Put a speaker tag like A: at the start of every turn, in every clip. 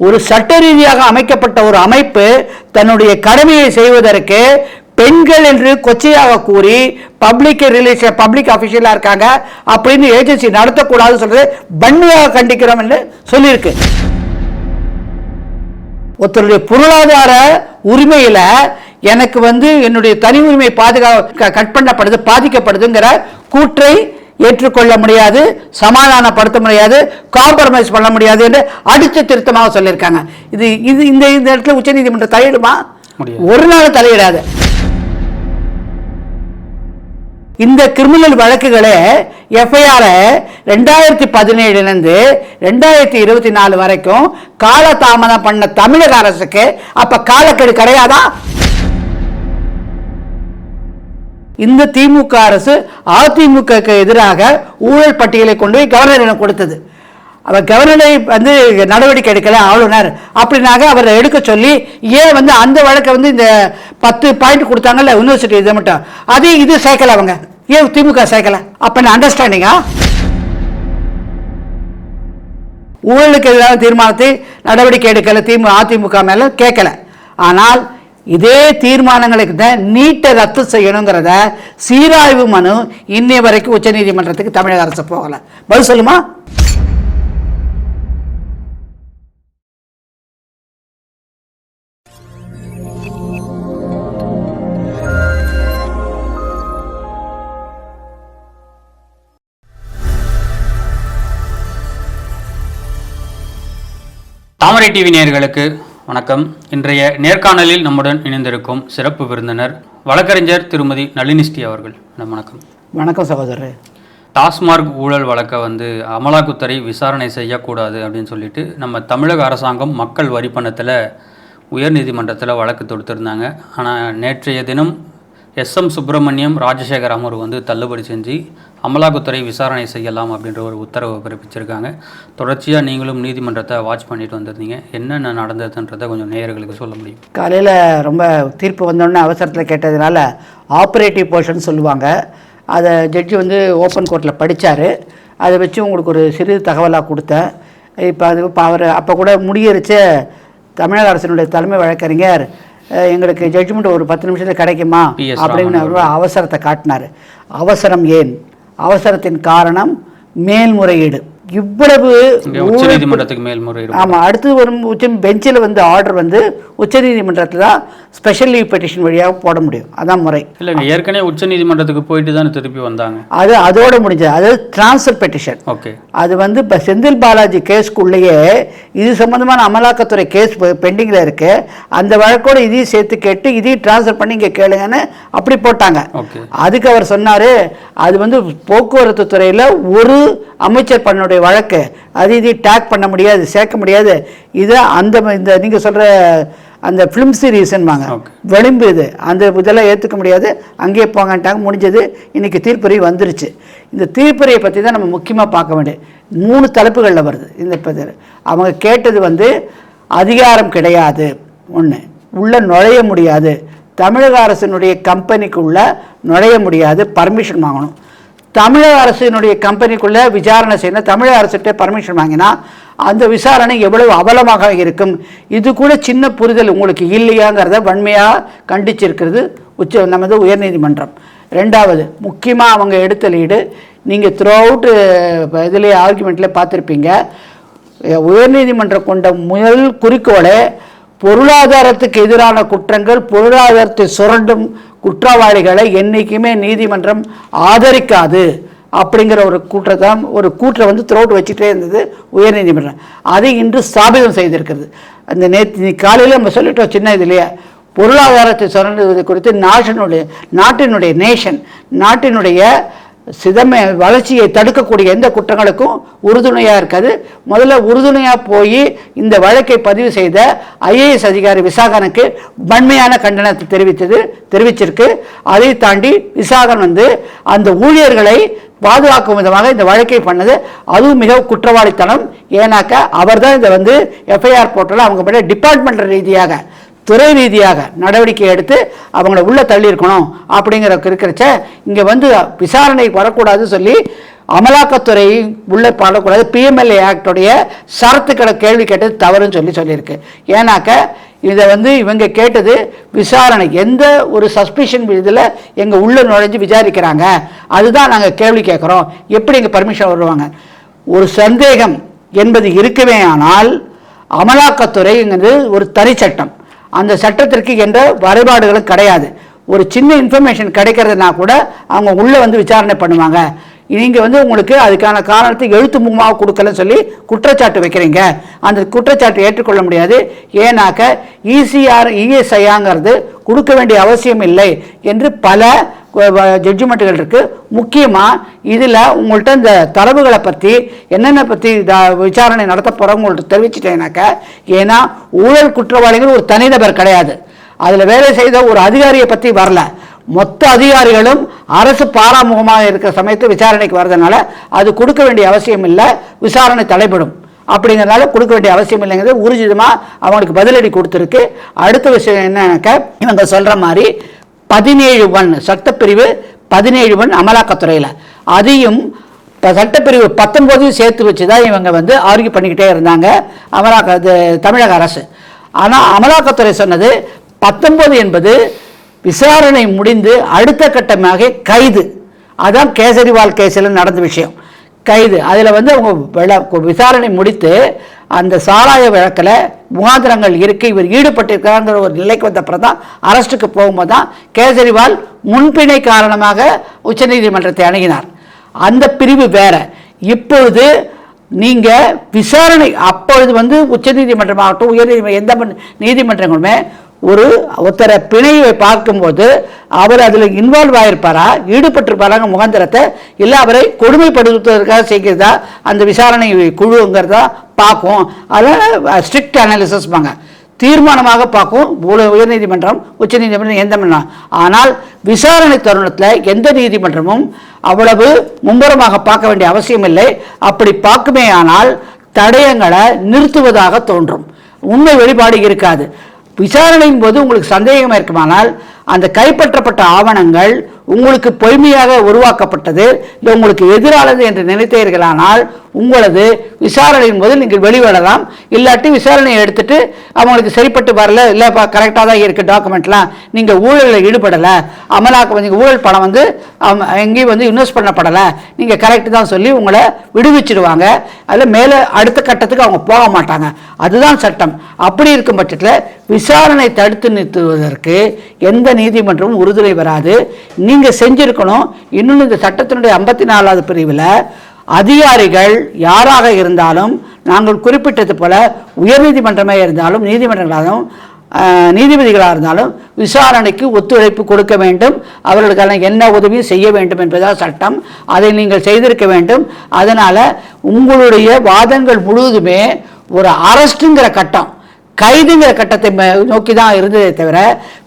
A: ஒரு சட்ட ரீதியாக அமைக்கப்பட்ட ஒரு அமைப்பு தன்னுடைய கடமையை செய்வதற்கு பெண்கள் என்று கொச்சையாக கூறி பப்ளிக் ரிலேஷன் பப்ளிக் அஃபிஷியலாக இருக்காங்க. அப்படின்னு ஏஜென்சி நடத்தக்கூடாதுன்னு சொல்றது வன்மையாக கண்டிக்கிறோம் என்று சொல்லியிருக்கு. ஒருத்தருடைய பொருளாதார உரிமையில எனக்கு வந்து என்னுடைய தனி உரிமை பாதுகா க- கட் பண்ணப்படுது பாதிக்கப்படுதுங்கிற கூற்றை ஏற்றுக்கொள்ள முடியாது சமாதானப்படுத்த முடியாது காம்ப்ரமைஸ் பண்ண முடியாது என்று அடிச்ச திருத்தமாக சொல்லியிருக்காங்க. இது இது இந்த இந்த இடத்துல உச்சநீதிமன்றம் தலையிடுமா. ஒரு நாள் தலையிடாது. இந்த கிரிமினல் வழக்குகளே எஃப்ஐஆர் ரெண்டாயிரத்தி பதினேழுலேருந்து ரெண்டாயிரத்தி இருபத்தி நாலு வரைக்கும் காலதாமதம் பண்ண தமிழக அரசுக்கு அப்ப காலக்கெடு கிடையாதா? இந்த திமுக அரசு அதிமுகக்கு எதிராக ஊழல் பட்டியலை கொண்டு போய் கவர்னரிடம் கொடுத்தது. அவர் கவர்னரை வந்து நடவடிக்கை எடுக்கல ஆளுநர். அப்படின்னாக அவரை எடுக்க சொல்லி ஏன் வந்து அந்த வழக்கை வந்து இந்த பத்து பாயிண்ட் கொடுத்தாங்கல்ல யூனிவர்சிட்டி இதை மட்டும். அதே இது சேர்க்கல அவங்க. ஏன் திமுக சேர்க்கல? அப்ப அண்டர்ஸ்டாண்டிங்கா ஊழலுக்கு எதிரான தீர்மானத்தை நடவடிக்கை எடுக்கல திமுக அதிமுக மேல கேட்கல. ஆனால் இதே தீர்மானங்களுக்கு தான் நீட்டை ரத்து செய்யணுங்கிறத சீராய்வு மனு இன்னை வரைக்கும் உச்சநீதிமன்றத்துக்கு தமிழக அரசு போகல. பதில் சொல்லுமா?
B: தாமரை டிவி நேர்களுக்கு வணக்கம். இன்றைய நேர்காணலில் நம்முடன் இணைந்திருக்கும் சிறப்பு விருந்தினர் வழக்கறிஞர் திருமதி நளினிஸ்ரீ அவர்கள். வணக்கம்.
A: வணக்கம் சகோதரர்.
B: டாஸ்மார்க் ஊழல் வழக்கை வந்து அமலாக்கத்துறை விசாரணை செய்யக்கூடாது அப்படின்னு சொல்லிட்டு நம்ம தமிழக அரசாங்கம் மக்கள் வரி பணத்தில் உயர்நீதிமன்றத்தில் வழக்கு தொடுத்திருந்தாங்க. ஆனால் நேற்றைய தினம் எஸ்எம் சுப்பிரமணியம் ராஜசேகர் அமர்வு வந்து தள்ளுபடி செஞ்சு அமலாக்கத்துறை விசாரணை செய்யலாம் அப்படின்ற ஒரு உத்தரவை பிறப்பிச்சிருக்காங்க. தொடர்ச்சியாக நீங்களும் நீதிமன்றத்தை வாட்ச் பண்ணிட்டு வந்திருந்தீங்க. என்னென்ன நடந்ததுன்றதை கொஞ்சம் நேயர்களுக்கு சொல்ல முடியும்.
A: காலையில் ரொம்ப தீர்ப்பு வந்தோடனே அவசரத்தில் கேட்டதுனால ஆப்ரேட்டிவ் போர்ஷன் சொல்லுவாங்க. அதை ஜட்ஜி வந்து ஓப்பன் கோர்ட்டில் படித்தார் அதை வச்சு உங்களுக்கு ஒரு சிறு தகவலாக கொடுத்தேன். இப்போ அது இப்போ அவர் அப்போ கூட முடியரிச்ச தமிழக அரசினுடைய தலைமை வழக்கறிஞர் எங்களுக்கு ஜட்ஜ்மெண்ட் ஒரு பத்து நிமிஷத்தில் கிடைக்குமா அப்படின்னு அவர் அவசரத்தை காட்டினார். அவசரம் ஏன்? அவசரத்தின் காரணம் மேல்முறையீடு. இவ்வளவு
C: உச்சநீதிமன்றத்துக்கு மேல்முறையீடு
A: ஆமாம் அடுத்து வரும் உச்ச பெஞ்சில் வந்து ஆர்டர் வந்து உச்சநீதிமன்றத்தில் தான் ஸ்பெஷல் லீவ் பெட்டிஷன் வழியாக போட முடியும். அதான் முறை.
B: இல்லைங்க ஏற்கனவே உச்சநீதிமன்றத்துக்கு போயிட்டு தானே திருப்பி வந்தாங்க.
A: அது அதோட முடிஞ்சது. அது டிரான்ஸ்ஃபர் பெட்டிஷன்
B: ஓகே.
A: அது வந்து இப்போ செந்தில் பாலாஜி கேஸ்க்குள்ளேயே இது சம்பந்தமான அமலாக்கத்துறை கேஸ் பெண்டிங்கில் இருக்கு. அந்த வழக்கோட இதையும் சேர்த்து கேட்டு இதையும் ட்ரான்ஸ்ஃபர் பண்ணி இங்கே கேளுங்கன்னு அப்படி போட்டாங்க.
B: ஓகே.
A: அதுக்கு அவர் சொன்னார் அது வந்து போக்குவரத்து துறையில் ஒரு அமைச்சர் பண்ணுடைய வழக்கு. அது இது டேக் பண்ண முடியாது சேர்க்க முடியாது. இது அந்த இந்த நீங்கள் சொல்கிற அந்த ஃபிலிம் சீரீஸ்ன்பாங்க. விளிம்பு இது. அந்த இதெல்லாம் ஏற்றுக்க முடியாது. அங்கேயே போங்கன்ட்டாங்க முடிஞ்சது. இன்னைக்கு தீர்ப்பறி வந்துருச்சு. இந்த தீர்ப்பறியை பற்றி தான் நம்ம முக்கியமாக பார்க்க வேண்டியது மூணு தலைப்புகளில் வருது. இந்த. அவங்க கேட்டது வந்து அதிகாரம் கிடையாது. ஒன்று உள்ளே நுழைய முடியாது. தமிழக அரசினுடைய கம்பெனிக்குள்ளே நுழைய முடியாது. பர்மிஷன் வாங்கணும். தமிழக அரசினுடைய கம்பெனிக்குள்ளே விசாரணை செய்யணும் தமிழக அரசுகிட்ட பர்மிஷன் வாங்கினா அந்த விசாரணை எவ்வளவு அவலமாக இருக்கும்? இது கூட சின்ன புரிதல் உங்களுக்கு இல்லையாங்கிறத வன்மையாக கண்டிச்சிருக்கிறது உச்ச நமது உயர்நீதிமன்றம். ரெண்டாவது முக்கியமாக அவங்க எடுத்த லீடு நீங்கள் த்ரூ அவுட் இதிலே ஆர்குமெண்ட்லேயே பார்த்துருப்பீங்க. உயர்நீதிமன்றம் கொண்ட முதல் குறிக்கோளே பொருளாதாரத்துக்கு எதிரான குற்றங்கள் பொருளாதாரத்தை சுரண்டும் குற்றவாளிகளை என்றைக்குமே நீதிமன்றம் ஆதரிக்காது அப்படிங்கிற ஒரு கூற்றத்தான் ஒரு கூற்றை வந்து த்ரோட் வச்சுட்டே இருந்தது உயர்நீதிமன்றம். அதை இன்று ஸ்தாபிதம் செய்திருக்கிறது. அந்த நேற்று காலையில் நம்ம சொல்லிட்டோம் சின்ன இதுலையே பொருளாதாரத்தை சுரண்டுவது குறித்து நாட்டினுடைய நாட்டினுடைய நேஷன் நாட்டினுடைய சிதமை வளர்ச்சியை தடுக்கக்கூடிய எந்த குற்றங்களுக்கும் உறுதுணையாக இருக்காது. முதல்ல உறுதுணையாக போய் இந்த வழக்கை பதிவு செய்த ஐஏஎஸ் அதிகாரி விசாகனுக்கு வன்மையான கண்டனத்தை தெரிவித்தது தெரிவிச்சிருக்கு. அதை தாண்டி விசாகன் வந்து அந்த ஊழியர்களை பாதுகாக்கும் விதமாக இந்த வழக்கை பண்ணது. அதுவும் மிக குற்றவாளித்தனம். ஏன்னாக்க அவர் தான் இதை வந்து எஃப்ஐஆர் போட்டால் அவங்க மேலே டிபார்ட்மெண்ட் ரீதியாக துறை ரீதியாக நடவடிக்கை எடுத்து அவங்கள உள்ளே தள்ளியிருக்கணும் அப்படிங்கிற இருக்கிறச்ச இங்கே வந்து விசாரணை வரக்கூடாதுன்னு சொல்லி அமலாக்கத்துறை உள்ளே பாடக்கூடாது. பிஎம்எல்ஏ ஆக்டுடைய சரத்துக்களை கேள்வி கேட்டது தவறுன்னு சொல்லி சொல்லியிருக்கு. ஏன்னாக்க இதை வந்து இவங்க கேட்டது விசாரணை. எந்த ஒரு சஸ்பிஷன் இதில் எங்கள் உள்ள நுழைஞ்சு விசாரிக்கிறாங்க? அதுதான் நாங்கள் கேள்வி கேட்குறோம். எப்படி எங்கள் பர்மிஷன் வருவாங்க? ஒரு சந்தேகம் என்பது இருக்கவே ஆனால் அமலாக்கத்துறைங்கிறது ஒரு தனி சட்டம் அந்த சட்டத்திற்கு என்ற வரைபாடுகளும் கிடையாது. ஒரு சின்ன இன்ஃபர்மேஷன் கிடைக்கிறதுனா கூட அவங்க உள்ளே வந்து விசாரணை பண்ணுவாங்க. நீங்கள் வந்து உங்களுக்கு அதுக்கான காரணத்தை எழுத்து மூலமாக கொடுக்கலன்னு சொல்லி குற்றச்சாட்டு வைக்கிறீங்க. அந்த குற்றச்சாட்டு ஏற்றுக்கொள்ள முடியாது. ஏன்னாக்க இசிஆர் இஎஸ்ஐஆங்கிறது கொடுக்க வேண்டிய அவசியம் இல்லை என்று பல ஜட்ஜ்மெண்ட்டுகள் இருக்குது முக்கியமாக இதில் உங்கள்கிட்ட இந்த தரவுகளை பற்றி என்னென்ன பற்றி விசாரணை நடத்த போகிறோம் உங்கள்கிட்ட தெரிவிச்சிட்டேனாக்க ஏன்னா ஊழல் குற்றவாளிகள் ஒரு தனிநபர் கிடையாது. அதில் வேலை செய்த ஒரு அதிகாரியை பற்றி வரல. மொத்த அதிகாரிகளும் அரசு பாராமுகமாக இருக்கிற சமயத்து விசாரணைக்கு வர்றதுனால அது கொடுக்க வேண்டிய அவசியம் இல்லை விசாரணை தலைப்படும் அப்படிங்கிறனால கொடுக்க வேண்டிய அவசியம் இல்லைங்கிறது ஊர்ஜிதமாக அவங்களுக்கு பதிலடி கொடுத்துருக்கு. அடுத்த விஷயம் என்னன்னாக்க இவங்க சொல்கிற மாதிரி பதினேழு ஒன் சட்டப்பிரிவு பதினேழு ஒன் அமலாக்கத்துறையில். அதையும் இப்போ சட்டப்பிரிவு பத்தொம்போதையும் சேர்த்து வச்சு தான் இவங்க வந்து ஆர்கியூ பண்ணிக்கிட்டே இருந்தாங்க அமலாக்க இது தமிழக அரசு. ஆனால் அமலாக்கத்துறை சொன்னது பத்தொன்பது என்பது விசாரணை முடிந்து அடுத்த கட்டமாக கைது. அதான் கேசரிவால் கேஸில் நடந்த விஷயம். கைது. அதில் வந்து அவங்க விசாரணை முடித்து அந்த சாராய வழக்கில் முகாந்திரங்கள் இருக்கு. இவர் ஈடுபட்டிருக்கிறாங்கிற ஒரு நிலைக்கு வந்தப்புறம் தான் அரஸ்ட்டுக்கு போகும்போது தான் கேஜரிவால் முன்பிணை காரணமாக உச்சநீதிமன்றத்தை அணுகினார். அந்த பிரிவு வேற. இப்பொழுது நீங்கள் விசாரணை அப்பொழுது வந்து உச்சநீதிமன்றமாகட்டும் உயர்நீதிமன்றம் எந்த நீதிமன்றங்களுமே ஒரு ஒருத்தரை பிணையை பார்க்கும்போது அவர் அதில் இன்வால்வ் ஆகிருப்பாரா ஈடுபட்டிருப்பாராங்க முகாந்திரத்தை. இல்லை அவரை கொடுமைப்படுத்துவதற்காக செய்கிறதா? அந்த விசாரணை குழுங்கிறதா பார்க்கும். அதில் ஸ்ட்ரிக்ட் அனாலிசிஸ்பாங்க தீர்மானமாக பார்க்கும். உயர்நீதிமன்றம் உயர்நீதிமன்றம் உச்சநீதிமன்றம் எந்த மன்றம்? ஆனால் விசாரணை தருணத்தில் எந்த நீதிமன்றமும் அவ்வளவு மும்முரமாக பார்க்க வேண்டிய அவசியம் இல்லை. அப்படி பார்க்குமே ஆனால் தடயங்களை நிறுத்துவதாக தோன்றும். உண்மை வெளிப்பாடு இருக்காது. விசாரணையின் போது உங்களுக்கு சந்தேகம் இருக்குமானால் அந்த கைப்பற்றப்பட்ட ஆவணங்கள் உங்களுக்கு பொய்மையாக உருவாக்கப்பட்டது இல்லை உங்களுக்கு எதிரானது என்று நினைத்தீர்களானால் உங்களது விசாரணையின் போது நீங்கள் வெளிவிடலாம். இல்லாட்டி விசாரணையை எடுத்துட்டு அவங்களுக்கு சரிப்பட்டு வரல இல்லைப்பா கரெக்டாக தான் இருக்குது டாக்குமெண்ட்லாம் நீங்கள் ஊழலில் ஈடுபடலை அமலாக்க நீங்கள் ஊழல் பணம் வந்து எங்கேயும் வந்து இன்வெஸ்ட் பண்ணப்படலை நீங்கள் கரெக்டு தான் சொல்லி உங்களை விடுவிச்சிடுவாங்க. அதில் மேலே அடுத்த கட்டத்துக்கு அவங்க போக மாட்டாங்க. அதுதான் சட்டம். அப்படி இருக்கும் பட்சத்தில் விசாரணை தடுத்து நிறுத்துவதற்கு எந்த நீதிமன்றமும் உறுதுணை வராது. நீங்கள் செஞ்சுருக்கணும். இன்னொன்று இந்த சட்டத்தினுடைய ஐம்பத்தி நாலாவது பிரிவில் அதிகாரிகள் யாராக இருந்தாலும் நாங்கள் குறிப்பிட்டது போல உயர்நீதிமன்றமே இருந்தாலும் நீதிமன்றங்களாலும் நீதிபதிகளாக இருந்தாலும் விசாரணைக்கு ஒத்துழைப்பு கொடுக்க வேண்டும். அவர்களுக்கான என்ன உதவியும் செய்ய வேண்டும் என்பதால் சட்டம். அதை நீங்கள் செய்திருக்க வேண்டும். அதனால் உங்களுடைய வாதங்கள் முழுவதுமே ஒரு அரஸ்ட்டுங்கிற கட்டம். கைதுங்கிற கட்டத்தை நோக்கி தான் இருந்ததே தவிர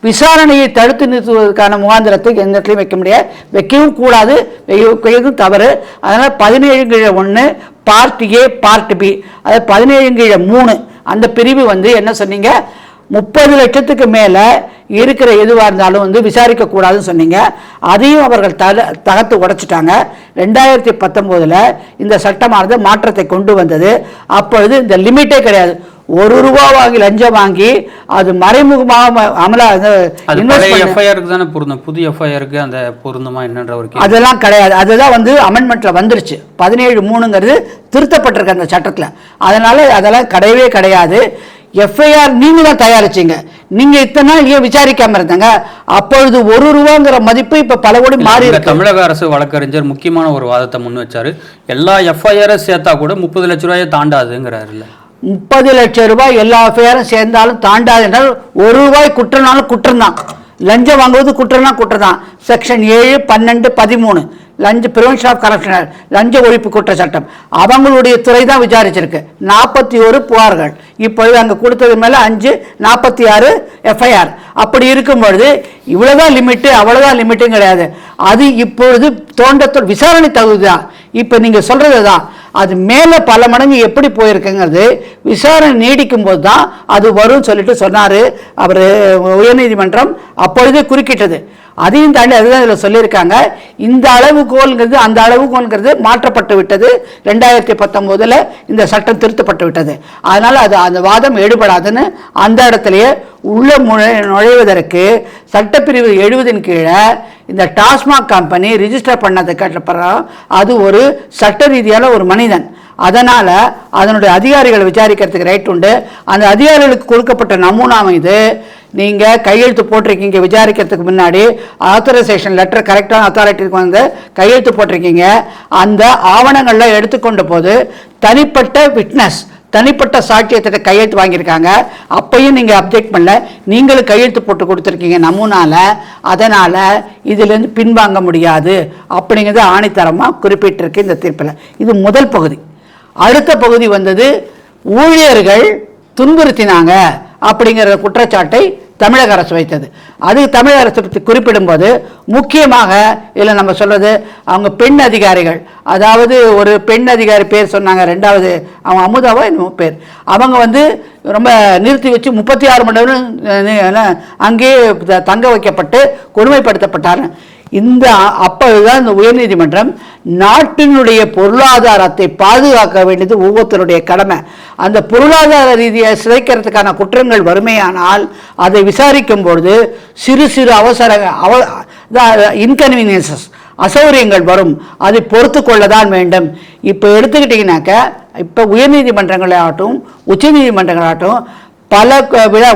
A: விசாரணையை தடுத்து நிறுத்துவதற்கான முகாந்திரத்தை எந்த இடத்துலையும் வைக்க முடியாது. வைக்கவும் கூடாது. வைக்கவும் தவறு. அதனால் பதினேழு கீழே ஒன்று பார்ட் ஏ பார்ட் பி அதாவது பதினேழு கீழே மூணு. அந்த பிரிவு வந்து என்ன சொன்னீங்க? முப்பது லட்சத்துக்கு மேலே இருக்கிற எதுவாக இருந்தாலும் வந்து விசாரிக்கக்கூடாதுன்னு சொன்னீங்க. அதையும் அவர்கள் தல தகர்த்து உடைச்சிட்டாங்க. ரெண்டாயிரத்தி பத்தொம்போதில் இந்த சட்டமானது மாற்றத்தை கொண்டு வந்தது. அப்பொழுது இந்த லிமிட்டே கிடையாது. ஒரு ரூபா வாங்கி லஞ்சம் வாங்கி அது மறைமுகமாக அமலா
B: எஃப்ஐஆருக்கு தானே பொருந்தும். புது எஃப்ஐஆருக்கு அந்த பொருந்துமா என்னன்ற ஒரு
A: அதெல்லாம் கிடையாது. அதுதான் வந்து அமெண்ட்மெண்ட்டில் வந்துருச்சு. பதினேழு மூணுங்கிறது திருத்தப்பட்டிருக்கு அந்த சட்டத்தில். அதனால அதெல்லாம் கிடையவே கிடையாது. எஃப்ஐஆர் நீங்க தான் தயாரிச்சீங்க. நீங்க இத்தனை நாள் ஏன் விசாரிக்காம இருந்தாங்க? அப்பொழுது ஒரு ரூபாங்கிற மதிப்பு இப்ப பல கோடி மாறி இருக்கு.
B: தமிழக அரசு வழக்கறிஞர் முக்கியமான ஒரு வாதத்தை முன் வச்சாரு. எல்லா எஃப்ஐஆரை சேர்த்தா கூட முப்பது லட்ச ரூபாயை தாண்டாதுங்கிறாருல்ல.
A: முப்பது லட்சம் ரூபாய் எல்லா பேரும் சேர்ந்தாலும் தாண்டாது என்றால் ஒரு ரூபாய் குற்றம்னாலும் குற்றம் தான் லஞ்சம் வாங்குவது குற்றம்னா குற்றம் தான் செக்ஷன் ஏழு பன்னெண்டு பதிமூணு. லஞ்ச பிரிவென்ஷன் ஆஃப் கரப்ஷன் லஞ்ச ஒழிப்பு குற்ற சட்டம். அவங்களுடைய துறை தான் விசாரிச்சிருக்கு. நாற்பத்தி ஒரு புகார்கள். இப்பொழுது அங்கே கொடுத்தது மேலே அஞ்சு நாற்பத்தி ஆறு எஃப்ஐஆர் அப்படி இருக்கும் பொழுது இவ்வளோதான் லிமிட்டு அவ்வளோதான் லிமிட்டும் கிடையாது. அது இப்பொழுது தோண்ட விசாரணை தகுதி தான் இப்போ நீங்கள் சொல்கிறது தான் அது மேலே பல மடங்கு எப்படி போயிருக்குங்கிறது விசாரணை நீடிக்கும் போது தான் அது வரும்னு சொல்லிட்டு சொன்னார். அவர் உயர்நீதிமன்றம் அப்பொழுதே குறுக்கிட்டது. அதையும் தாண்டி அதுதான் இதில் சொல்லியிருக்காங்க. இந்த அளவுகோல்ங்கிறது அந்த அளவுகோல்ங்கிறது மாற்றப்பட்டு விட்டது. ரெண்டாயிரத்தி பத்தொம்போதில் இந்த சட்டம் திருத்தப்பட்டு விட்டது. அதனால் அது அந்த வாதம் எடுபடாதுன்னு அந்த இடத்துலையே உள்ள முழை நுழைவதற்கு சட்டப்பிரிவு எழுபதின் கீழே இந்த டாஸ்மாக் கம்பெனி ரிஜிஸ்டர் பண்ணதுக்கு அப்புறம் அது ஒரு சட்ட ரீதியான ஒரு மனிதன். அதனால் அதனுடைய அதிகாரிகளை விசாரிக்கிறதுக்கு ரைட் உண்டு. அந்த அதிகாரிகளுக்கு கொடுக்கப்பட்ட நமூனா இது நீங்கள் கையெழுத்து போட்டிருக்கீங்க விசாரிக்கிறதுக்கு முன்னாடி ஆத்தரைசேஷன் லெட்டர் கரெக்டான அத்தாரிட்டிக்கு வந்து கையெழுத்து போட்டிருக்கீங்க. அந்த ஆவணங்கள்லாம் எடுத்துக்கொண்ட போது தனிப்பட்ட விட்னஸ் தனிப்பட்ட சாட்சியத்திட்ட கையெழுத்து வாங்கியிருக்காங்க. அப்பையும் நீங்கள் அப்ஜெக்ட் பண்ணல. நீங்களும் கையெழுத்து போட்டு கொடுத்துருக்கீங்க நமூனால அதனால் இதிலேருந்து பின்வாங்க முடியாது. அப்படிங்கிறது ஆணித்தரமாக குறிப்பிட்டிருக்கு இந்த தீர்ப்பில். இது முதல் பகுதி. அடுத்த பகுதி வந்தது ஊழியர்கள் துன்புறுத்தினாங்க. அப்படிங்கிற குற்றச்சாட்டை தமிழக அரசு வைத்தது. அது தமிழக அரசு பற்றி குறிப்பிடும்போது முக்கியமாக இதில் நம்ம சொல்கிறது அவங்க பெண் அதிகாரிகள் அதாவது ஒரு பெண் அதிகாரி பேர் சொன்னாங்க ரெண்டாவது அவங்க அமுதாவோ என்னமோ பேர். அவங்க வந்து ரொம்ப நிறுத்தி வச்சு முப்பத்தி ஆறு மணி நேரம் அங்கேயே த- தங்க வைக்கப்பட்டு கொடுமைப்படுத்தப்பட்டார் இந்த அப்போதுதான் இந்த உயர்நீதிமன்றம் நாட்டினுடைய பொருளாதாரத்தை பாதுகாக்க வேண்டியது ஒவ்வொருத்தருடைய கடமை. அந்த பொருளாதார ரீதியை சிதைக்கிறதுக்கான குற்றங்கள் வறுமையானால் அதை விசாரிக்கும் பொழுது சிறு சிறு அவசர அவ இன்கன்வீனியன்சஸ் அசௌகரியங்கள் வரும். அதை பொறுத்து கொள்ளதான் வேண்டும். இப்போ எடுத்துக்கிட்டிங்கனாக்க இப்போ உயர்நீதிமன்றங்களாகட்டும் உச்சநீதிமன்றங்களாகட்டும் பல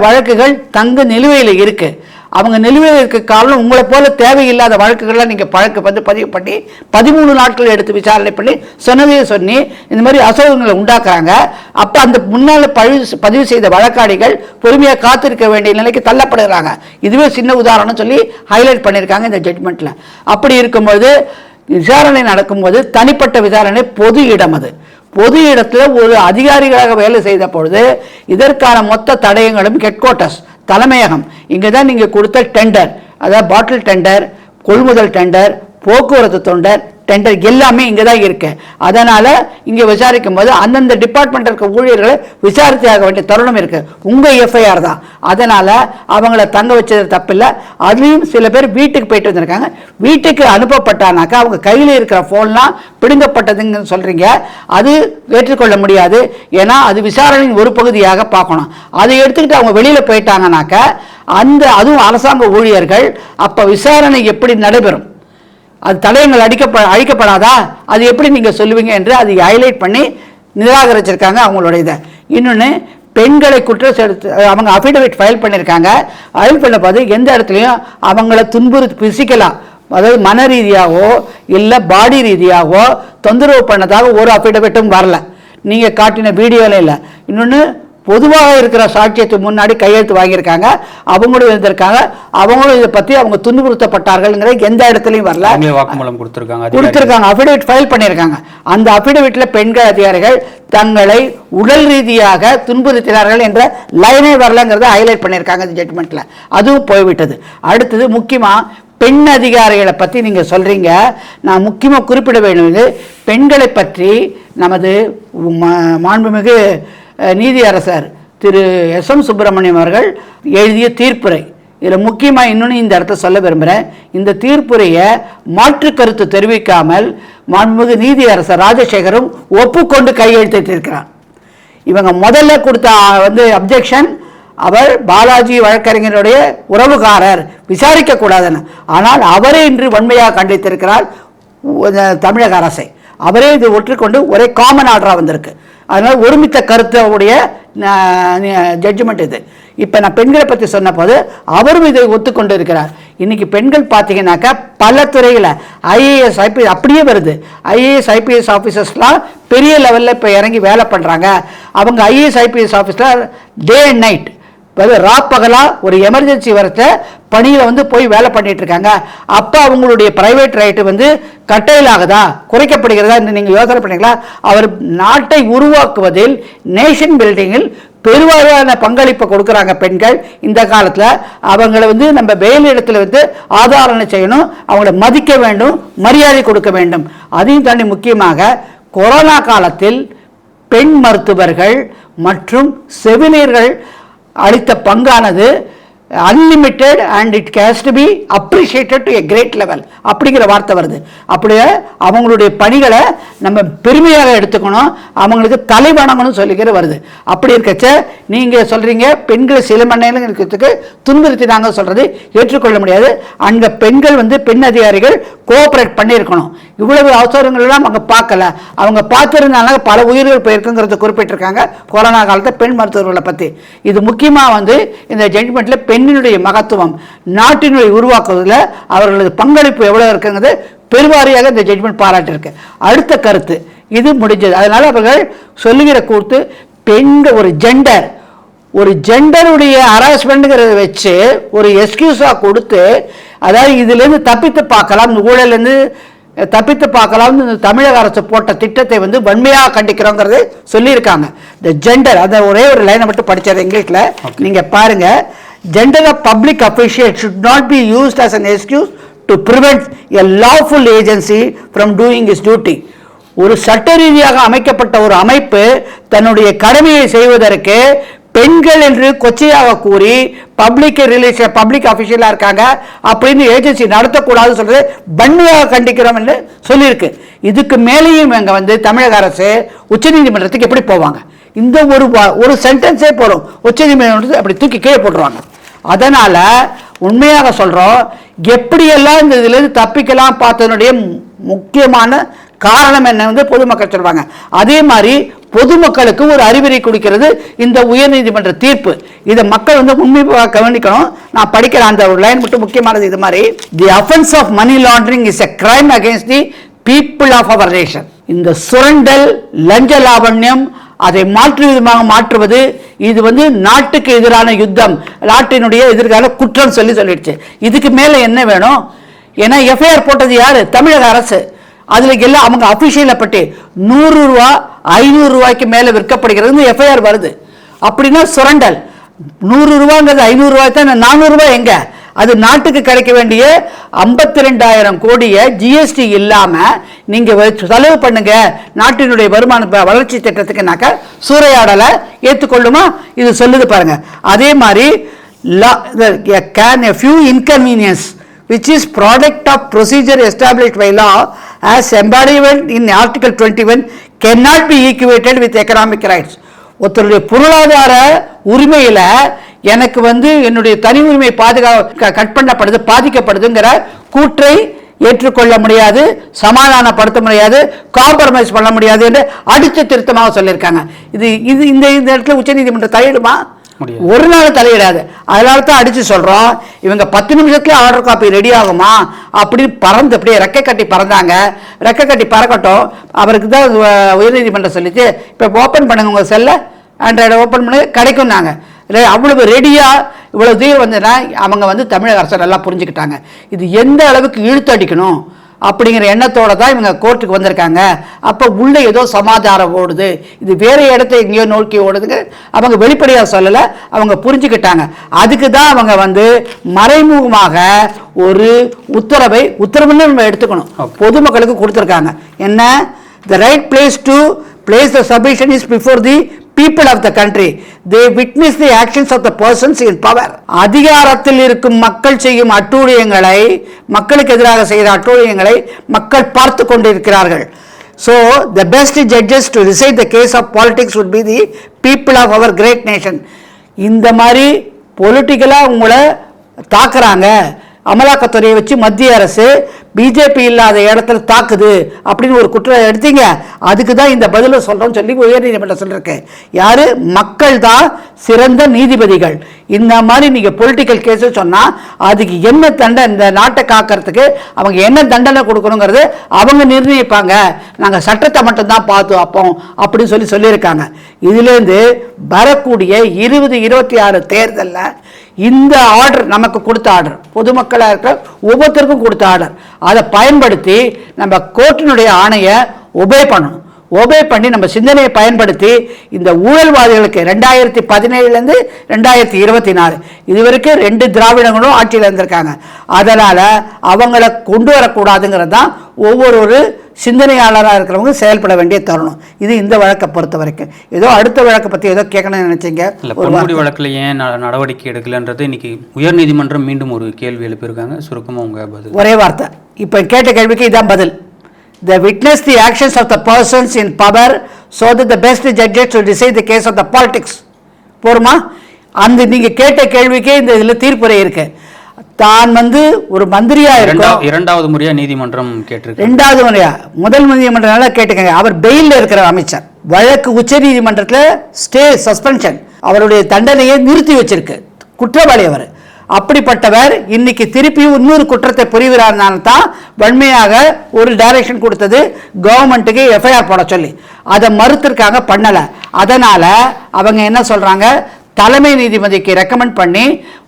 A: வழக்குகள் தங்க நிலுவையில் இருக்குது அவங்க நிலுவையில் இருக்க காரணம் உங்களை போல தேவையில்லாத வழக்குகள்லாம் நீங்கள் பழக்க வந்து பதிவு பண்ணி பதிமூணு நாட்கள் எடுத்து விசாரணை பண்ணி சொன்னதையே சொல்லி இந்த மாதிரி அசௌகரியங்களை உண்டாக்குறாங்க. அப்போ அந்த முன்னால் பதிவு பதிவு செய்த வழக்காடிகள் பொறுமையாக காத்திருக்க வேண்டிய நிலைக்கு தள்ளப்படுகிறாங்க இதுவே சின்ன உதாரணம் சொல்லி ஹைலைட் பண்ணியிருக்காங்க இந்த ஜட்மெண்ட்டில் அப்படி இருக்கும்போது விசாரணை நடக்கும்போது தனிப்பட்ட விசாரணை பொது இடம் அது. பொது இடத்துல ஒரு அதிகாரிகளாக வேலை செய்த பொழுது இதற்கான மொத்த தடயங்களும் ஹெட்குவார்ட்டர்ஸ் தலைமையகம். இங்கே தான் நீங்கள் கொடுத்த டெண்டர் அதாவது பாட்டில் டெண்டர் கொள்முதல் டெண்டர் போக்குவரத்து தொண்டர் டெண்டர் எல்லாமே இங்கே தான் இருக்கு. அதனால் இங்கே விசாரிக்கும் போது அந்தந்த டிபார்ட்மெண்ட் இருக்க ஊழியர்களை விசாரித்தாக வேண்டிய தருணம் இருக்கு. உங்கள் எஃப்ஐஆர் தான். அதனால் அவங்கள தங்க வச்சது தப்பில்லை. அதுலேயும் சில பேர் வீட்டுக்கு போயிட்டு வந்திருக்காங்க. வீட்டுக்கு அனுப்பப்பட்டானாக்கா அவங்க கையில் இருக்கிற ஃபோன்லாம் பிடுங்கப்பட்டதுங்கன்னு சொல்கிறீங்க அது ஏற்றுக்கொள்ள முடியாது. ஏன்னா அது விசாரணையின் ஒரு பகுதியாக பார்க்கணும். அதை எடுத்துக்கிட்டு அவங்க வெளியில் போயிட்டாங்கனாக்கா அந்த அதுவும் அரசாங்க ஊழியர்கள் அப்போ விசாரணை எப்படி நடைபெறும்? அது தடயங்கள் அடிக்கப்ப அழிக்கப்படாதா? அது எப்படி நீங்கள் சொல்லுவீங்க என்று அதை ஹைலைட் பண்ணி நிராகரிச்சிருக்காங்க அவங்களோட இதை இன்னொன்று பெண்களை குற்றம் செலுத்து அவங்க அஃபிடவிட் ஃபைல் பண்ணியிருக்காங்க ஃபைல் பண்ண பார்த்து எந்த இடத்துலையும் அவங்கள துன்புறுத்தி பிசிக்கலாக அதாவது மன ரீதியாகவோ இல்லை பாடி ரீதியாகவோ தொந்தரவு பண்ணதாக ஒரு அஃபிடவிட்டும் வரல. நீங்கள் காட்டின வீடியோவில் இல்லை. இன்னொன்று பொதுவாக இருக்கிற சாட்சியத்தை முன்னாடி கையெழுத்து வாங்கியிருக்காங்க. அவங்களும் இருந்திருக்காங்க அவங்களும் இதை பற்றி அவங்க துன்புறுத்தப்பட்டார்கள்ங்கிற எந்த இடத்துலையும் வரல.
B: வாக்குமூலம் கொடுத்துருக்காங்க.
A: கொடுத்துருக்காங்க. அஃபிடவிட் ஃபைல் பண்ணியிருக்காங்க. அந்த அஃபிடவிட்ல பெண்கள் அதிகாரிகள் தங்களை உடல் ரீதியாக துன்புறுத்தினார்கள் என்ற லைனே வரலங்கிறத ஹைலைட் பண்ணியிருக்காங்க இந்த ஜட்மெண்ட்ல அதுவும் போய்விட்டது. அடுத்தது முக்கியமா பெண் அதிகாரிகளை பற்றி நீங்கள் சொல்கிறீங்க நான் முக்கியமாக குறிப்பிட வேண்டியது பெண்களை பற்றி நமது மாண்புமிகு நீதியரசர் திரு எஸ் எம் சுப்பிரமணியம் அவர்கள் எழுதிய தீர்ப்புரை. இதில் முக்கியமாக இன்னொன்று இந்த இடத்த சொல்ல விரும்புகிறேன் இந்த தீர்ப்புரையை மாற்று கருத்து தெரிவிக்காமல் மாண்புமிகு நீதியரசர் ராஜசேகரும் ஒப்புக்கொண்டு கையெழுத்திட்டிருக்கிறார். இவங்க முதல்ல கொடுத்த வந்து அப்ஜெக்ஷன் அவர் பாலாஜி வழக்கறிஞருடைய உறவுகாரர் விசாரிக்க ஆனால் அவரே இன்று வன்மையாக கண்டித்திருக்கிறார் தமிழக அரசை. அவரே இது ஒற்றுக்கொண்டு ஒரே காமன் ஆர்டராக வந்திருக்கு. அதனால் ஒருமித்த கருத்துடைய ஜட்ஜ்மெண்ட் இது. இப்போ நான் பெண்களை பற்றி சொன்னபோது அவரும் இதை ஒத்துக்கொண்டு இருக்கிறார் இன்றைக்கி பெண்கள் பார்த்தீங்கன்னாக்கா பல துறையில் ஐஏஎஸ் ஐபிஎஸ் அப்படியே வருது. ஐஏஎஸ் ஐபிஎஸ் ஆஃபீஸர்ஸ்லாம் பெரிய லெவலில் இப்போ இறங்கி வேலை பண்ணுறாங்க அவங்க ஐஏஎஸ் ஐபிஎஸ் ஆஃபீஸில் டே அண்ட் நைட் அதாவது ரா பகலா ஒரு எமர்ஜென்சி வரச்ச பணியில் வந்து போய் வேலை பண்ணிட்டு இருக்காங்க அப்போ அவங்களுடைய பிரைவேட் ரைட்டு வந்து கட்டையிலாகுதா? குறைக்கப்படுகிறதா என்று நீங்கள் யோசனை பண்ணீங்களா? அவர் நாட்டை உருவாக்குவதில் நேஷன் பில்டிங்கில் பெருவாரியான பங்களிப்பை கொடுக்குறாங்க பெண்கள். இந்த காலத்தில் அவங்கள வந்து நம்ம வெயில் இடத்துல வந்து ஆதாரணை செய்யணும் அவங்கள மதிக்க வேண்டும் மரியாதை கொடுக்க வேண்டும். அதையும் தாண்டி முக்கியமாக கொரோனா காலத்தில் பெண் மருத்துவர்கள் மற்றும் செவிலியர்கள் அளித்த பங்கானது unlimited and it has to be appreciated to a great level அப்படிங்கிற வார்த்தை வருது. அப்படியே அவங்களுடைய பணிகளை நம்ம பெருமையாக எடுத்துக்கணும். அவங்களுக்கு தலை வணங்கணும்னு சொல்லிக்கிற வருது. அப்படி இருக்கச்ச நீங்கள் சொல்கிறீங்க பெண்களை சில மணி துன்புறுத்தினாங்க சொல்கிறது ஏற்றுக்கொள்ள முடியாது. அங்கே பெண்கள் வந்து பெண் அதிகாரிகள் கோஆப்ரேட் பண்ணியிருக்கணும். இவ்வளவு அவசரங்கள்லாம் அங்கே அவங்க பார்க்கல. அவங்க பார்த்துருந்தாங்க பல உயிர்கள் போயிருக்குங்கிறத குறிப்பிட்டிருக்காங்க. கொரோனா காலத்தில் பெண் மருத்துவர்களை பற்றி இது முக்கியமாக வந்து இந்த ஜட்மெண்ட்டில் பெண்ணினுடைய மகத்துவம் நாட்டினுடைய உருவாக்குவதில் அவர்களது பங்களிப்பு எவ்வளோ இருக்குங்கிறது பெருவாரியாக இந்த ஜட்மெண்ட் பாராட்டியிருக்கு. அடுத்த கருத்து இது முடிஞ்சது. அதனால் அவர்கள் சொல்லுகிற கூத்து பெண்கள் ஒரு ஜெண்டர் ஒரு ஜெண்டருடைய ஹராஸ்மெண்ட்டுங்கிறத வச்சு ஒரு எக்ஸ்கியூஸாக கொடுத்து அதாவது இதுலேருந்து தப்பித்து பார்க்கலாம் இந்த ஊழலேருந்து தப்பித்து பார்க்கலாம் இந்த தமிழக அரசு போட்ட திட்டத்தை வந்து வன்மையாக கண்டிக்கிறோங்கிறது சொல்லியிருக்காங்க. இந்த ஜெண்டர் அந்த ஒரே ஒரு லைனை மட்டும் படித்தது இங்கிலீஷில். நீங்கள் பாருங்கள் gender of public official should not be used as an excuse to prevent a lawful agency from doing its duty. ஒரு சட்ட ரீதியாக அமைக்கப்பட்ட ஒரு அமைப்பு தன்னுடைய கடமையை செய்வதற்கு பெண்கள் என்று கொச்சையாக கூறி பப்ளிக் ரிலேஷன் பப்ளிக் அஃபிஷியலாக இருக்காங்க. அப்படின்னு ஏஜென்சி நடத்தக்கூடாதுன்னு சொல்கிறது வன்மையாக கண்டிக்கிறோம் என்று சொல்லியிருக்கு. இதுக்கு மேலேயும் இங்கே வந்து தமிழக அரசு உச்சநீதிமன்றத்துக்கு எப்படி போவாங்க? இந்த ஒரு ஒரு சென்டென்ஸே போதும். உச்சநீதிமன்றத்தை அப்படி தூக்கி கீழே போட்டுருவாங்க. அதனால் உண்மையாக சொல்கிறோம் எப்படியெல்லாம் இந்த இதுலேருந்து தப்பிக்கலாம் பார்த்ததனுடைய மு- முக்கியமான காரணம் என்ன வந்து பொதுமக்கள் சொல்லுவாங்க. அதே மாதிரி பொதுமக்களுக்கு ஒரு அறிவுரை கொடுக்கிறது இந்த உயர்நீதிமன்ற தீர்ப்பு. இதை மக்கள் வந்து உண்மையாக கவனிக்கணும். நான் படிக்கிற அந்த ஒரு லைன் மட்டும் முக்கியமானது இது மாதிரி. The offence of money laundering is a crime against the people of our nation இந்த சுரண்டல் லஞ்ச லாவண்யம் அதை மாற்று விதமாக மாற்றுவது இது வந்து நாட்டுக்கு எதிரான யுத்தம் நாட்டினுடைய எதிர்கால குற்றம் சொல்லி சொல்லிடுச்சு. இதுக்கு மேலே என்ன வேணும்? ஏன்னா எஃப்ஐஆர் போட்டது யார்? தமிழக அரசு. அதில் எல்லாம் அவங்க அஃபிஷியலை பற்றி நூறு ரூபா ஐநூறு ரூபாய்க்கு மேலே விற்கப்படுகிறது எஃப்ஐஆர் வருது. அப்படின்னா சுரண்டல். நூறு ரூபாங்கிறது ஐநூறு ரூபாய் தான்? நானூறுரூவா எங்க? அது நாட்டுக்கு கிடைக்க வேண்டிய ஐம்பத்தி ரெண்டாயிரம் கோடியை ஜிஎஸ்டி இல்லாம நீங்க வச்சு செலவு பண்ணுங்க. நாட்டினுடைய வருமான வளர்ச்சி திட்டத்துக்குனாக்க சூறையாடலை ஏற்றுக்கொள்ளுமா? இது சொல்லுது பாருங்க. அதே மாதிரி can a few inconvenience which is product of procedure establish by law as embodiment in article twenty one can not be equated with economic rights ஒருத்தருடைய பொருளாதார உரிமையில் எனக்கு வந்து என்னுடைய தனி உரிமை பாதுகா கட் பண்ணப்படுது பாதிக்கப்படுதுங்கிற கூற்றை ஏற்றுக்கொள்ள முடியாது சமாதானப்படுத்த முடியாது காம்ப்ரமைஸ் பண்ண முடியாது என்று அடித்த திருத்தமாக சொல்லியிருக்காங்க. இது இது இந்த இந்த இடத்துல உச்சநீதிமன்றம் தலையிடுமா ஒரு நாள் தலையிடாது. அதனால தான் அடித்து சொல்கிறோம் இவங்க பத்து நிமிஷத்துலேயே ஆர்டர் காப்பி ரெடி ஆகுமா? அப்படி பறந்து அப்படியே ரெக்கை கட்டி பறந்தாங்க. ரெக்கை கட்டி பறக்கட்டும். அவருக்கு தான் உயர்நீதிமன்றம் சொல்லிச்சு. இப்போ ஓப்பன் பண்ணுங்க உங்கள் செல்லை ஆண்ட்ராய்டை ஓப்பன் பண்ணி கிடைக்கும்னாங்க இல்லை அவ்வளவு ரெடியாக இவ்வளோ தூரம் வந்ததுன்னா அவங்க வந்து தமிழக அரசு நல்லா புரிஞ்சுக்கிட்டாங்க. இது எந்த அளவுக்கு இழுத்தடிக்கணும் அப்படிங்கிற எண்ணத்தோட தான் இவங்க கோர்ட்டுக்கு வந்திருக்காங்க. அப்போ உள்ள ஏதோ சமாதானம் ஓடுது. இது வேற இடத்த எங்கேயோ நோக்கி ஓடுதுங்க. அவங்க வெளிப்படையாக சொல்லலை. அவங்க புரிஞ்சுக்கிட்டாங்க. அதுக்கு தான் அவங்க வந்து மறைமுகமாக ஒரு உத்தரவை உத்தரவுன்னு நம்ம எடுத்துக்கணும். பொதுமக்களுக்கு கொடுத்துருக்காங்க. என்ன? The right place to place the submission is before the people of the country they witness the actions of the persons in power அதிகாரத்தில் இருக்கும் மக்கள் செய்யும் அட்டூழியங்களை மக்களுக்கு எதிராக செய்கிற அட்டூழியங்களை மக்கள் பார்த்து கொண்டிருக்கிறார்கள் so the best judges to decide the case of politics would be the people of our great nation இந்த மாதிரி பொலிட்டிக்கலாக உங்களை தாக்குறாங்க அமலாக்கத்துறையை வச்சு மத்திய அரசு பிஜேபி இல்லாத இடத்துல தாக்குது அப்படின்னு ஒரு குற்றம் எடுத்தீங்க. அதுக்கு தான் இந்த பதிலை சொல்கிறோம்னு சொல்லி உயர்நீதிமன்றம் சொல்லியிருக்கேன் யார்? மக்கள் தான் சிறந்த நீதிபதிகள். இந்த மாதிரி நீங்கள் பொலிட்டிக்கல் கேஸு சொன்னால் அதுக்கு என்ன தண்டனை இந்த நாட்டை காக்கிறதுக்கு அவங்க என்ன தண்டனை கொடுக்கணுங்கிறது அவங்க நிர்ணயிப்பாங்க. நாங்கள் சட்டத்தை மட்டும்தான் பார்த்து அப்போ அப்படின்னு சொல்லி சொல்லியிருக்காங்க. இதுலேருந்து வரக்கூடிய இருபது இருபத்தி ஆறு தேர்தலில் இந்த ஆர்டர் நமக்கு கொடுத்த ஆர்டர் பொதுமக்களாக இருக்கிற ஒவ்வொருத்தருக்கும் கொடுத்த ஆர்டர் அதை பயன்படுத்தி நம்ம கோர்ட்டினுடைய ஆணையை ஒபே பண்ணணும். ஒபே பண்ணி நம்ம சிந்தனையை பயன்படுத்தி இந்த ஊழல்வாதிகளுக்கு ரெண்டாயிரத்தி பதினேழுலேருந்து ரெண்டாயிரத்தி இருபத்தி நாலு இது வரைக்கும் ரெண்டு திராவிடங்களும் ஆட்சியில் இருந்திருக்காங்க. அதனால் அவங்கள கொண்டு வரக்கூடாதுங்கிறது தான் ஒவ்வொரு ஒரு சிந்தனையாளராக இருக்கிறவங்க செயல்பட வேண்டிய தருணம். இது இந்த வழக்கை பொறுத்த வரைக்கும். ஏதோ அடுத்த வழக்கை பற்றி ஏதோ கேட்கணும்னு நினைச்சீங்க.
B: பொன்முடி வழக்கில் ஏன் நடவடிக்கை எடுக்கலன்றது இன்னைக்கு உயர்நீதிமன்றம் மீண்டும் ஒரு கேள்வி எழுப்பியிருக்காங்க. சுருக்கமாக உங்கள் பதில்.
A: ஒரே வார்த்தை. இப்போ கேட்ட கேள்விக்கு இதான் பதில். The witness the actions of the persons in power so that the best judges to decide the case of the politics போருமா? அந்த நீங்கள் கேட்ட கேள்விக்கே இந்த இதில் தீர்ப்புரை இருக்கு. தான் வந்து ஒரு மந்திரியா இருக்கும்
B: இரண்டாவது இரண்டாவது முறையாக நீதிமன்றம் கேட்டிருக்கு.
A: ரெண்டாவது முறையா. முதல் நீதிமன்றம் நல்லா கேட்டுக்கங்க அவர் பெயில்ல இருக்கிற அமைச்சர். வழக்கு உச்ச நீதிமன்றத்தில் ஸ்டே சஸ்பென்ஷன். அவருடைய தண்டனையை நிறுத்தி வச்சிருக்கு. குற்றவாளி அவர். அப்படிப்பட்டவர் இன்னைக்கு திருப்பியும் இன்னொரு குற்றத்தை புரிகிறார்னால தான் வன்மையாக ஒரு டைரக்ஷன் கொடுத்தது கவர்மெண்ட்டுக்கு எஃப்ஐஆர் போட சொல்லி. அதை மறுத்திருக்காங்க பண்ணல. அதனால அவங்க என்ன சொல்றாங்க? தலைமை நீதிபதிக்கு ரெக்கமெண்ட் பண்ணி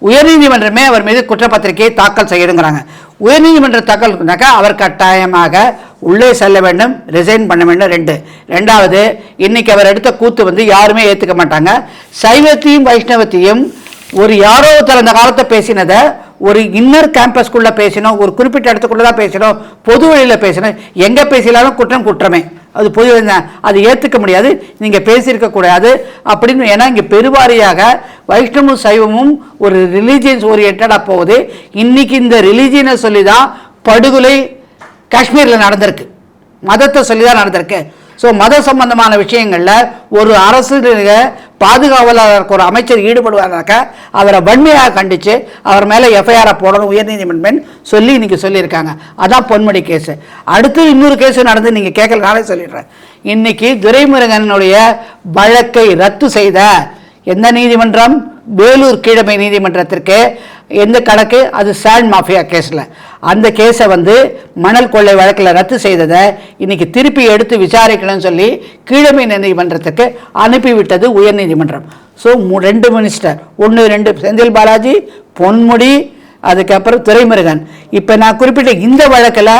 A: உயர்நீதிமன்றமே அவர் மீது குற்றப்பத்திரிகையை தாக்கல் செய்யணுங்கிறாங்க. உயர்நீதிமன்ற தாக்கல்னாக்கா அவர் கட்டாயமாக உள்ளே செல்ல வேண்டும் ரிசைன் பண்ண வேண்டும். ரெண்டு. ரெண்டாவது இன்னைக்கு அவர் எடுத்த கூத்து வந்து யாருமே ஏற்றுக்க மாட்டாங்க. சைவத்தையும் வைஷ்ணவத்தையும் ஒரு யாரோ ஒருத்தர் அந்த காலத்தை பேசினதை ஒரு இன்னர் கேம்பஸ்குள்ளே பேசினோம் ஒரு குறிப்பிட்ட இடத்துக்குள்ளே தான் பேசினோம் பொது வழியில் பேசினோம். எங்கே பேசினாலும் குற்றம் குற்றமே. அது பொது அது ஏற்றுக்க முடியாது நீங்கள் பேசியிருக்கக்கூடாது அப்படின்னு. ஏன்னா இங்கே பெருவாரியாக வைஷ்ணவ சைவமும் ஒரு ரிலீஜியன்ஸ் ஓரியன்டாக போகுது. இன்றைக்கி இந்த ரிலீஜியனை சொல்லி தான் படுகொலை காஷ்மீரில் நடந்திருக்கு. மதத்தை சொல்லி தான் நடந்திருக்கு. ஸோ மத சம்பந்தமான விஷயங்களில் ஒரு அரசு பாதுகாவலாளருக்கு ஒரு அமைச்சர் ஈடுபடுவாராக்க அவரை வன்மையாக கண்டித்து அவர் மேலே எஃப்ஐஆரை போடணும் உயர்நீதிமன்றம் சொல்லி இன்றைக்கி சொல்லியிருக்காங்க. அதான் பொன்முடி கேஸு. அடுத்து இன்னொரு கேஸு நடந்து நீங்கள் கேட்கலனாலே சொல்லிடுறேன். இன்றைக்கி துரைமுருகனுடைய வழக்கை ரத்து செய்த எந்த நீதிமன்றம்? வேலூர் கீழமை நீதிமன்றத்திற்கு. எந்த கணக்கு? அது சாண்ட் மாஃபியா கேஸில் அந்த கேஸை வந்து மணல் கொள்ளை வழக்கில் ரத்து செய்ததை இன்னைக்கு திருப்பி எடுத்து விசாரிக்கணும்னு சொல்லி கீழமை நீதிமன்றத்துக்கு அனுப்பிவிட்டது உயர்நீதிமன்றம். ஸோ ரெண்டு மினிஸ்டர் ஒன்று ரெண்டு செந்தில் பாலாஜி பொன்முடி அதுக்கப்புறம் துரைமுருகன். இப்போ நான் குறிப்பிட்ட இந்த வழக்கில்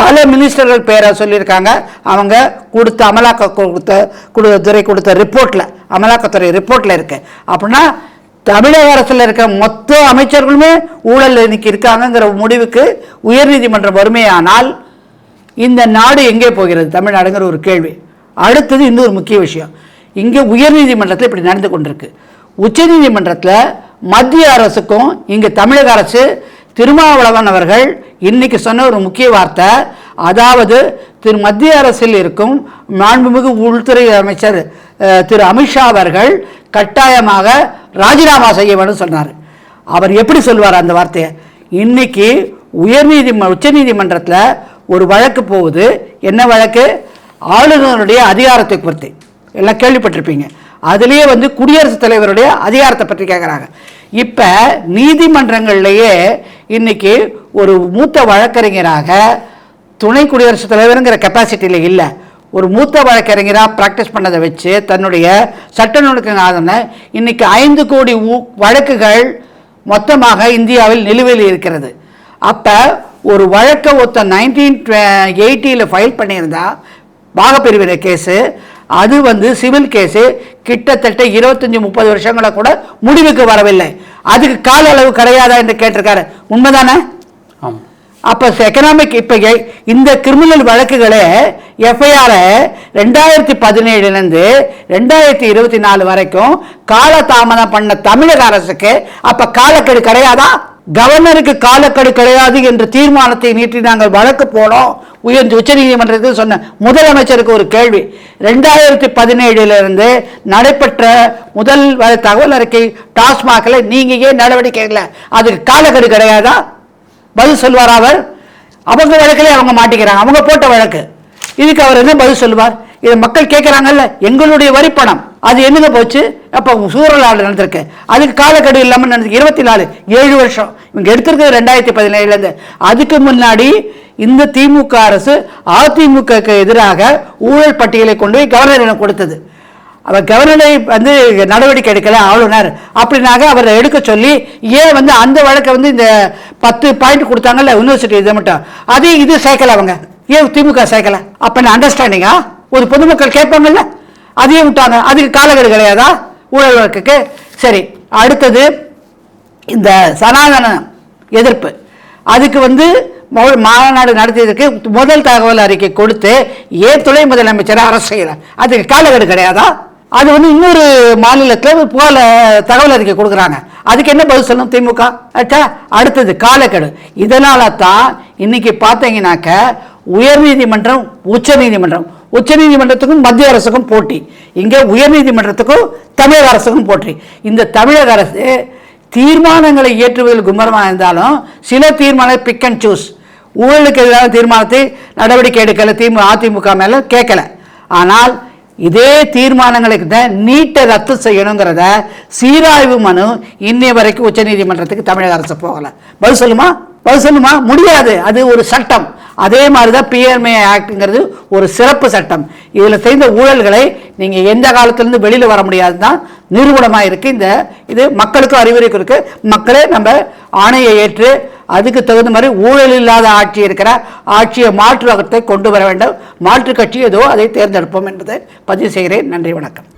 A: பல மினிஸ்டர்கள் பேரை சொல்லியிருக்காங்க. அவங்க கொடுத்த அமலாக்க கொடுத்த கொடு துறை கொடுத்த ரிப்போர்ட்டில் அமலாக்கத்துறை ரிப்போர்ட்டில் இருக்கு. அப்படின்னா தமிழக அரசில் இருக்க மொத்த அமைச்சர்களுமே ஊழல் இன்னைக்கு இருக்காங்கங்கிற முடிவுக்கு உயர்நீதிமன்றம் வறுமையானால் இந்த நாடு எங்கே போகிறது? தமிழ்நாடுங்கிற ஒரு கேள்வி. அடுத்தது இன்னொரு முக்கிய விஷயம். இங்கே உயர்நீதிமன்றத்தில் இப்படி நடந்து கொண்டிருக்கு. உச்சநீதிமன்றத்தில் மத்திய அரசுக்கும் இங்கே தமிழக அரசு திருமாவளவன் அவர்கள் இன்னைக்கு சொன்ன ஒரு முக்கிய வார்த்தை அதாவது திரு மத்திய அரசில் இருக்கும் மாண்புமிகு உள்துறை அமைச்சர் திரு அமித்ஷா அவர்கள் கட்டாயமாக ராஜினாமா செய்ய வேண்டும் சொன்னார். அவர் எப்படி சொல்வார் அந்த வார்த்தையை? இன்னைக்கு உயர்நீதிம உச்சநீதிமன்றத்தில் ஒரு வழக்கு போகுது. என்ன வழக்கு? ஆளுநருடைய அதிகாரத்தை குறித்து எல்லாம் கேள்விப்பட்டிருப்பீங்க. அதுலேயே வந்து குடியரசுத் தலைவருடைய அதிகாரத்தை பற்றி கேட்குறாங்க இப்போ நீதிமன்றங்கள்லேயே இன்னைக்கு ஒரு மூத்த வழக்கறிஞராக துணை குடியரசுத் தலைவருங்கிற கெப்பாசிட்டியில் இல்லை. ஒரு மூத்த வழக்கறிஞராக ப்ராக்டிஸ் பண்ணதை வச்சு தன்னுடைய சட்ட நுணுக்கங்காதன இன்னைக்கு ஐந்து கோடி வழக்குகள் மொத்தமாக இந்தியாவில் நிலுவையில் இருக்கிறது. அப்போ ஒரு வழக்கை ஒருத்த நைன்டீன் எயிட்டியில் ஃபைல் பண்ணியிருந்தா பாகப்பிரிவினை கேஸு அது வந்து சிவில் கேஸு கிட்டத்தட்ட இருபத்தஞ்சி முப்பது வருஷங்களை கூட முடிவுக்கு வரவில்லை. அதுக்கு கால அளவு கிடையாதா என்று கேட்டிருக்காரு. உண்மைதானே? அப்போ எக்கனாமிக் இப்போ இந்த கிரிமினல் வழக்குகளே எஃப்ஐஆரை ரெண்டாயிரத்தி பதினேழுலேருந்து ரெண்டாயிரத்தி இருபத்தி நாலு வரைக்கும் காலதாமதம் பண்ண தமிழக அரசுக்கு அப்போ காலக்கெடு கிடையாதா? கவர்னருக்கு காலக்கெடு கிடையாது என்ற தீர்மானத்தை நீட்டி நாங்கள் வழக்கு போனோம் உயர்ந்த உச்சநீதிமன்றத்தில் சொன்ன முதலமைச்சருக்கு ஒரு கேள்வி. ரெண்டாயிரத்தி பதினேழுலேருந்து நடைபெற்ற முதல் தகவல் அறிக்கை டாஸ்மாகில் நீங்கள் ஏன் நடவடிக்கை இல்லை அதுக்கு காலக்கெடு கிடையாதா? பதில் சொல்வார் அவர்? அவங்க வழக்கிலே அவங்க மாட்டிக்கிறாங்க. அவங்க போட்ட வழக்கு. இதுக்கு அவர் என்ன பதில் சொல்லுவார்? இதை மக்கள் கேட்குறாங்கல்ல? எங்களுடைய வரிப்பணம். அது என்னங்க போச்சு? அப்போ சூறலாடு நடந்திருக்கு. அதுக்கு காலக்கெடு இல்லாமல் நடந்திருக்கு. இருபத்தி நாலு ஏழு வருஷம். இவங்க எடுத்திருக்கிறது ரெண்டாயிரத்தி பதினேழுலேருந்து அதுக்கு முன்னாடி இந்த திமுக அரசு அதிமுகக்கு எதிராக ஊழல் பட்டியலை கொண்டு போய் கவர்னரிடம் கொடுத்தது. அவர் கவர்னரை வந்து நடவடிக்கை எடுக்கல ஆளுநர். அப்படின்னாக அவரை எடுக்க சொல்லி ஏன் வந்து அந்த வழக்கை வந்து இந்த பத்து பாயிண்ட் கொடுத்தாங்கல்ல யூனிவர்சிட்டி இதை மட்டும். அதையும் இது சேர்க்கல அவங்க. ஏன் திமுக சேர்க்கல? அப்போ நான் அண்டர்ஸ்டாண்டிங்கா ஒரு பொதுமக்கள் கேட்பாங்கல்ல? அதையும் விட்டாங்க. அதுக்கு காலக்கெடு கிடையாதா? ஊழல் வழக்குக்கு. சரி அடுத்தது இந்த சனாதன எதிர்ப்பு. அதுக்கு வந்து மாநாடு நடத்தியதற்கு முதல் தகவல் அறிக்கை கொடுத்து ஏன் துணை முதலமைச்சர் அரசு செய்கிறார் அதுக்கு காலக்கெடு கிடையாதா? அது வந்து இன்னொரு மாநிலத்தில் போல தகவல் அறிக்கை கொடுக்குறாங்க. அதுக்கு என்ன பதில் சொல்லணும் திமுக? ஆச்சா அடுத்தது காலக்கெடு. இதனால தான் இன்னைக்கு பார்த்தீங்கன்னாக்க உயர்நீதிமன்றம் உச்சநீதிமன்றம் உச்சநீதிமன்றத்துக்கும் மத்திய அரசுக்கும் போட்டி. இங்கே உயர்நீதிமன்றத்துக்கும் தமிழக அரசுக்கும் போட்டி. இந்த தமிழக அரசு தீர்மானங்களை இயற்றுவதில் கும்மரமாக இருந்தாலும் சில தீர்மானம் பிக் அண்ட் சூஸ் ஊழலுக்கு எதிரான தீர்மானத்தை நடவடிக்கை எடுக்கலை திமுக அதிமுக மேலே கேட்கல. ஆனால் இதே தீர்மானங்களுக்கு தான் நீட்டை ரத்து செய்யணுங்கிறத சீராய்வு மனு இன்னை வரைக்கும் உச்சநீதிமன்றத்துக்கு தமிழக அரசு போகலை. பதில் சொல்லுமா? பதில் சொல்லுமா? முடியாது. அது ஒரு சட்டம். அதே மாதிரி தான் பிஎம்ஏ ஆக்ட்ங்கிறது ஒரு சிறப்பு சட்டம். இதில் செய்த ஊழல்களை நீங்கள் எந்த காலத்துலேருந்து வெளியில் வர முடியாது தான் நிறுவனமாக இருக்குது இந்த இது. மக்களுக்கும் அறிவுரைக்கும் இருக்குது மக்களே நம்ம ஆணையை ஏற்று அதுக்கு தகுந்த மாதிரி ஊழல் இல்லாத ஆட்சி இருக்கிற ஆட்சியை மாற்று வகத்தை கொண்டு வர வேண்டும். மாற்று கட்சி ஏதோ அதை தேர்ந்தெடுப்போம் என்பதை பதிவு செய்கிறேன். நன்றி வணக்கம்.